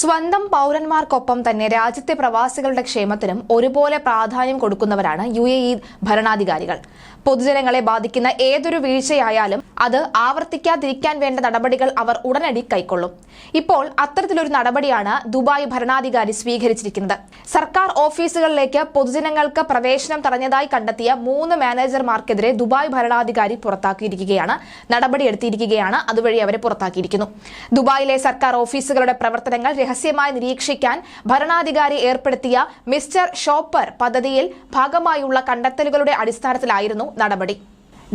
സ്വന്തം പൗരന്മാർക്കൊപ്പം തന്നെ രാജ്യത്തെ പ്രവാസികളുടെ ക്ഷേമത്തിനും ഒരുപോലെ പ്രാധാന്യം കൊടുക്കുന്നവരാണ് യു എ ഇ ഭരണാധികാരികൾ. പൊതുജനങ്ങളെ ബാധിക്കുന്ന ഏതൊരു വീഴ്ചയായാലും അത് ആവർത്തിക്കാതിരിക്കാൻ വേണ്ട നടപടികൾ അവർ ഉടനടി കൈക്കൊള്ളും. ഇപ്പോൾ അത്തരത്തിലൊരു നടപടിയാണ് ദുബായ് ഭരണാധികാരി സ്വീകരിച്ചിരിക്കുന്നത്. സർക്കാർ ഓഫീസുകളിലേക്ക് പൊതുജനങ്ങൾക്ക് പ്രവേശനം തടഞ്ഞതായി കണ്ടെത്തിയ മൂന്ന് മാനേജർമാർക്കെതിരെ ദുബായ് ഭരണാധികാരി പുറത്താക്കിയിരിക്കുകയാണ്. നടപടിയെടുത്തിരിക്കുകയാണ്. അതുവഴി അവരെ പുറത്താക്കിയിരിക്കുന്നു. ദുബായിലെ സർക്കാർ ഓഫീസുകളുടെ പ്രവർത്തനങ്ങൾ രഹസ്യമായി നിരീക്ഷിക്കാൻ ഭരണാധികാരി ഏർപ്പെടുത്തിയ മിസ്റ്റർ ഷോപ്പർ പദ്ധതിയിൽ ഭാഗമായുള്ള കണ്ടെത്തലുകളുടെ അടിസ്ഥാനത്തിലായിരുന്നു നടപടി.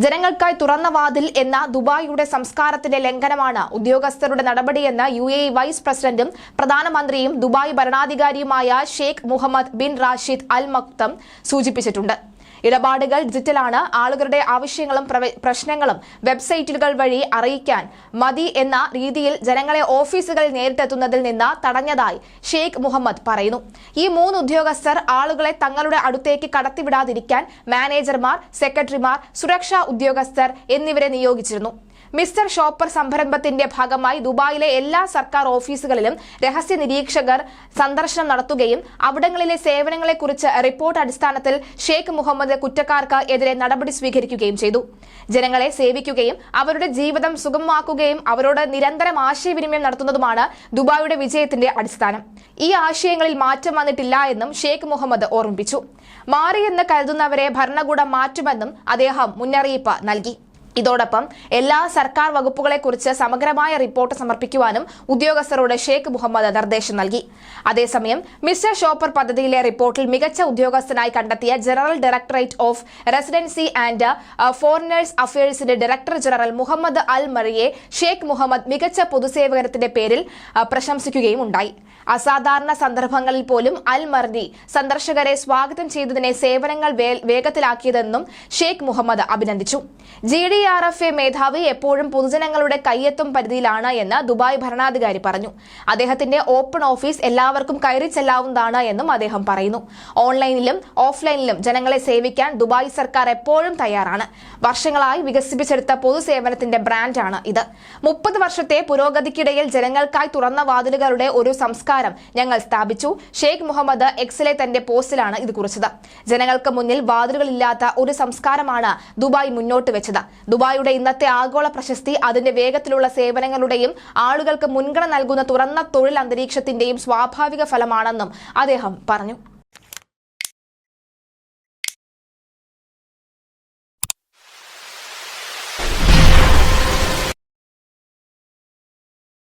ജനങ്ങൾക്കായി തുറന്ന വാതിൽ എന്ന ദുബായിയുടെ സംസ്കാരത്തിന്റെ ലംഘനമാണ് ഉദ്യോഗസ്ഥരുടെ നടപടിയെന്ന് യു എ വൈസ് പ്രസിഡന്റും പ്രധാനമന്ത്രിയും Dubai ഭരണാധികാരിയുമായ Sheikh Mohammed bin Rashid Al Maktoum സൂചിപ്പിച്ചിട്ടുണ്ട്. ഇടപാടുകൾ ഡിജിറ്റലാണ്. ആളുകളുടെ ആവശ്യങ്ങളും പ്രശ്നങ്ങളും വെബ്സൈറ്റുകൾ വഴി അറിയിക്കാൻ മതി എന്ന രീതിയിൽ ജനങ്ങളെ ഓഫീസുകളിൽ നേരിട്ടെത്തുന്നതിൽ നിന്ന് തടഞ്ഞതായി ഷെയ്ഖ് മുഹമ്മദ് പറയുന്നു. ഈ മൂന്ന് ഉദ്യോഗസ്ഥർ ആളുകളെ തങ്ങളുടെ അടുത്തേക്ക് കടത്തിവിടാതിരിക്കാൻ മാനേജർമാർ സെക്രട്ടറിമാർ സുരക്ഷാ ഉദ്യോഗസ്ഥർ എന്നിവരെ നിയോഗിച്ചിരുന്നു. മിസ്റ്റർ ഷോപ്പർ സംരംഭത്തിന്റെ ഭാഗമായി ദുബായിലെ എല്ലാ സർക്കാർ ഓഫീസുകളിലും രഹസ്യ നിരീക്ഷകർ സന്ദർശനം നടത്തുകയും അവിടങ്ങളിലെ സേവനങ്ങളെക്കുറിച്ച് റിപ്പോർട്ട് അടിസ്ഥാനത്തിൽ ഷെയ്ഖ് മുഹമ്മദ് കുറ്റക്കാർക്ക് എതിരെ നടപടി സ്വീകരിക്കുകയും ചെയ്തു. ജനങ്ങളെ സേവിക്കുകയും അവരുടെ ജീവിതം സുഗമമാക്കുകയും അവരോട് നിരന്തരം ആശയവിനിമയം നടത്തുന്നതുമാണ് ദുബായിയുടെ വിജയത്തിന്റെ അടിസ്ഥാനം. ഈ ആശയങ്ങളിൽ മാറ്റം വന്നിട്ടില്ല എന്നും ഷെയ്ഖ് മുഹമ്മദ് ഓർമ്മിപ്പിച്ചു. മാറിയെന്ന് കരുതുന്നവരെ ഭരണകൂടം മാറ്റുമെന്നും അദ്ദേഹം മുന്നറിയിപ്പ് നൽകി. ഇതോടൊപ്പം എല്ലാ സർക്കാർ വകുപ്പുകളെക്കുറിച്ച് സമഗ്രമായ റിപ്പോർട്ട് സമർപ്പിക്കുവാനും ഉദ്യോഗസ്ഥരോട് ഷെയ്ഖ് മുഹമ്മദ് നിർദ്ദേശം നൽകി. അതേസമയം മിസ്റ്റർ ഷോപ്പർ പദ്ധതിയിലെ റിപ്പോർട്ടിൽ മികച്ച ഉദ്യോഗസ്ഥനായി കണ്ടെത്തിയ general directorate of residency and foreigners അഫയേഴ്സിന്റെ director general Mohammed Al മറിയെ ഷെയ്ഖ് മുഹമ്മദ് മികച്ച പൊതുസേവകരത്തിന്റെ പേരിൽ പ്രശംസിക്കുകയും ഉണ്ടായി. അസാധാരണ സന്ദർഭങ്ങളിൽ പോലും അൽ മർദി സന്ദർശകരെ സ്വാഗതം ചെയ്തതിനെ സേവനങ്ങൾ വേഗത്തിലാക്കിയതെന്നും ഷെയ്ഖ് മുഹമ്മദ് അഭിനന്ദിച്ചു. G D R F A മേധാവി എപ്പോഴും പൊതുജനങ്ങളുടെ കയ്യെത്തും പരിധിയിലാണ് എന്ന് ദുബായ് ഭരണാധികാരി പറഞ്ഞു. അദ്ദേഹത്തിന്റെ ഓപ്പൺ ഓഫീസ് എല്ലാവർക്കും കയറി ചെല്ലാവുന്നതാണ് എന്നും അദ്ദേഹം പറയുന്നു. ഓൺലൈനിലും ഓഫ്ലൈനിലും ജനങ്ങളെ സേവിക്കാൻ ദുബായ് സർക്കാർ എപ്പോഴും തയ്യാറാണ്. വർഷങ്ങളായി വികസിപ്പിച്ചെടുത്ത പൊതുസേവനത്തിന്റെ ബ്രാൻഡാണ് ഇത്. മുപ്പത് വർഷത്തെ പുരോഗതിക്കിടയിൽ ജനങ്ങൾക്കായി തുറന്ന വാതിലുകളുടെ ഒരു സംസ്കാരം ഞങ്ങൾ സ്ഥാപിച്ചു. ഷെയ്ഖ് മുഹമ്മദ് എക്സിലെ തന്റെ പോസ്റ്റിലാണ് ഇത് കുറിച്ചത്. ജനങ്ങൾക്ക് മുന്നിൽ വാതിലുകളില്ലാത്ത ഒരു സംസ്കാരമാണ് ദുബായ് മുന്നോട്ട് വെച്ചത്. ദുബായിയുടെ ഇന്നത്തെ ആഗോള പ്രശസ്തി അതിന്റെ വേഗത്തിലുള്ള സേവനങ്ങളുടെയും ആളുകൾക്ക് മുൻഗണന നൽകുന്ന തുറന്ന തൊഴിൽ അന്തരീക്ഷത്തിന്റെയും സ്വാഭാവിക ഫലമാണെന്നും അദ്ദേഹം പറഞ്ഞു.